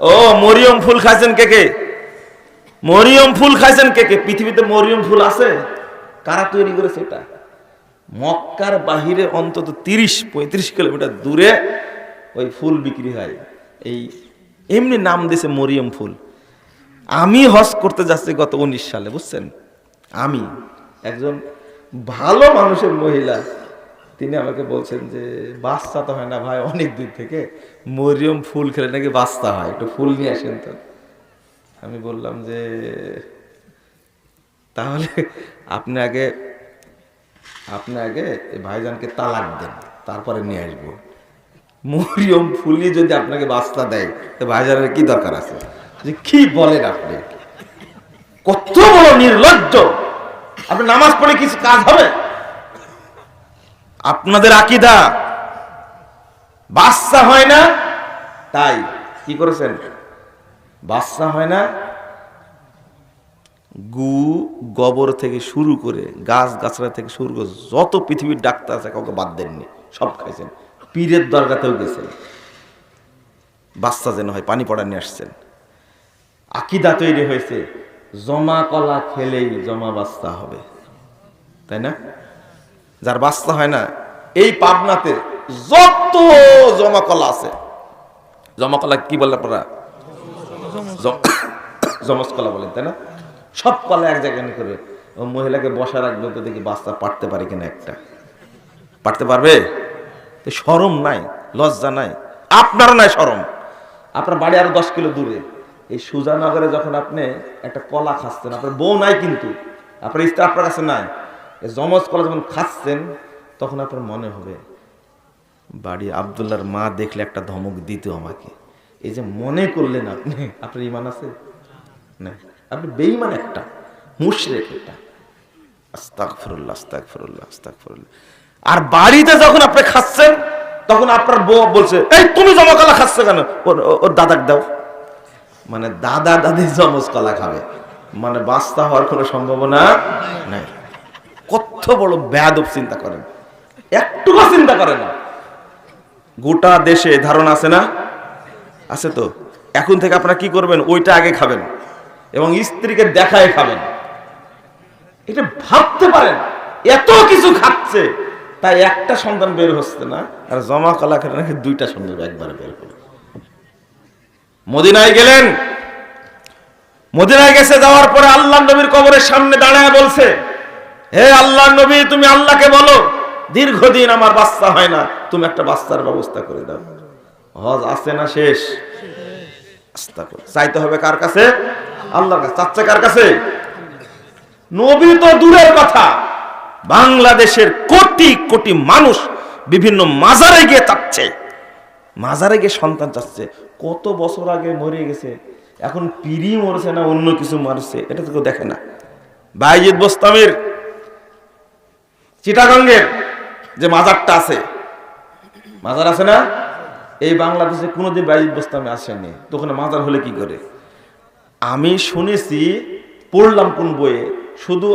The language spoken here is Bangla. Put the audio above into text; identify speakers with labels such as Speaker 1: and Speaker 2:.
Speaker 1: ও, মরিয়ম ফুল খাইছেন কে কে? মরিয়ম ফুল খাইছেন কে কে? পৃথিবীতে মরিয়ম ফুল আছে? কারা তৈরি করেছে এটা? মক্কার বাহিরে অন্তত তিরিশ, পঁয়ত্রিশ কিলোমিটার দূরে ওই ফুল বিক্রি হয়। এই এমনি নাম দিয়েছে মরিয়ম ফুল। আমি হজ করতে যাচ্ছি গত উনিশ সালে, বুঝছেন? আমি একজন ভালো মানুষের মহিলা। তিনি আমাকে বলছেন যে বাচ্চা তো হয় না ভাই, অনেক দূর থেকে। মরিয়ম ফুল খেলে নাকি বাচ্চা হয়, একটু ফুল নিয়ে আসেন তো। আমি বললাম যে, তাহলে আপনি আগে আপনি আগে ভাইজানকে তালাক দেন, তারপরে নিয়ে আসব। মরিয়ম ফুলি যদি আপনাকে বাস্তা দেয়, তো ভাইজানের কি দরকার আছে? যে কি বলেন আপনি? কত বড় নির্লজ্জ! আপনি নামাজ পড়ে কিছু কাজ হবে? আপনাদের আকিদা। বাচ্চা হয় না, তাই কি করেছেন? বাচ্চা হয় না, গু গোবর থেকে শুরু করে গাছ গাছড়া থেকে শুরু করে যত পৃথিবীর ডাক্তার আছে, কাউকে বাদ দেননি, সব খাইছেন। পীরের দরগাতেও গেছেন। বাচ্চা যেন হয়, পানি পড়া নিয়ে আসছেন। আকিদা তৈরি হয়েছে, জমা কলা খেলেই জমা বাচ্চা হবে। তাই না? যার বাচ্চা হয় না, এই পাবনাতে যত জমা কলা আছে জমা কলা কি বলে আপনারা? জম- জমজ কলা বলেন, তাই না? সব কলা এক জায়গায় নিয়ে করে ও মহিলাকে বসা রাখবে তো দেখি বাচ্চা পারতে পারে কিনা একটা। পারতে পারবে? তো সরম নাই, লজ্জা নাই। আপনারও নাই সরম। আপনার বাড়ি আরও দশ কিলো দূরে। এই সুজানগরে যখন আপনি একটা কলা খাচ্ছেন, আপনার বউ নাই কিন্তু। আপনার স্ত্রী, আপনার কাছে নাই। জমজ কলা যখন খাচ্ছেন, তখন আপনার মনে হবে, বাড়ি আবদুল্লাহর মা দেখলে একটা ধমক দিত আমাকে। এই যে মনে করলেন আপনি, আপনার ইমান আছে? না। আপনি বেইমান একটা, মুশরেক একটা। আস্তাগফিরুল্লাহ আস্তাগফিরুল্লাহ আস্তাগফিরুল্লাহ। আর বাড়িতে যখন আপনি খাচ্ছেন, তখন আপনার বউ বলছে, এই, তুমি জমা কলা খাচ্ছ কেন? ওর দাদাক দাও। মানে দাদা দাদি জমজ কলা খাবে। মানে বাস্তা হওয়ার কোনো সম্ভাবনা নাই। কত বড় ব্যাদব চিন্তা করেন। একটুকু চিন্তা করে না। গোটা দেশে ধারণা আছে না? আছে তো। এখন থেকে আপনারা কি করবেন? ওইটা আগে খাবেন এবং স্ত্রীকে দেখায় খাবেন। এটা ভাবতে পারেন। এত কিছু খাচ্ছে। তাই একটা সন্তান বের হচ্ছে না। আর জমা কলা খেলে নাকি দুইটা সন্তান একবারে বের করে মদিনায় গেলেন। মদিনায় গেছে যাওয়ার পরে আল্লাহ নবীর কবরের সামনে দাঁড়ায় বলছে হে আল্লাহ নবী, তুমি আল্লাহকে বলো, দীর্ঘদিন আমার বাচ্চা হয় না, তুমি একটা বাচ্চার ব্যবস্থা করে দাও। হজ আছে না শেষ। চাইতে হবে কার কাছে? আল্লাহর কাছে। চাচ্ছে কার কাছে? নবী তো দূরের কথা। বাংলাদেশের কোটি কোটি মানুষ বিভিন্ন মাজারে গিয়ে চাচ্ছে। মাজারে গিয়ে সন্তান চাচ্ছে। কত বছর আগে মরে গেছে। এখন পিড়ি মরছে না অন্য কিছু মারছে? এটা তো দেখে না। বাইজিদ বোস্তামের চিটাগঙ্গের যে মাজারটা আছে, মাজার আছে না? এই বাংলাদেশে কোনোদিন বাইজিদ বোস্তামে আসেনি তো ওখানে মাজার হলে কি করে? আমি শুনেছি, পড়লাম কোন বইয়ে, শুধু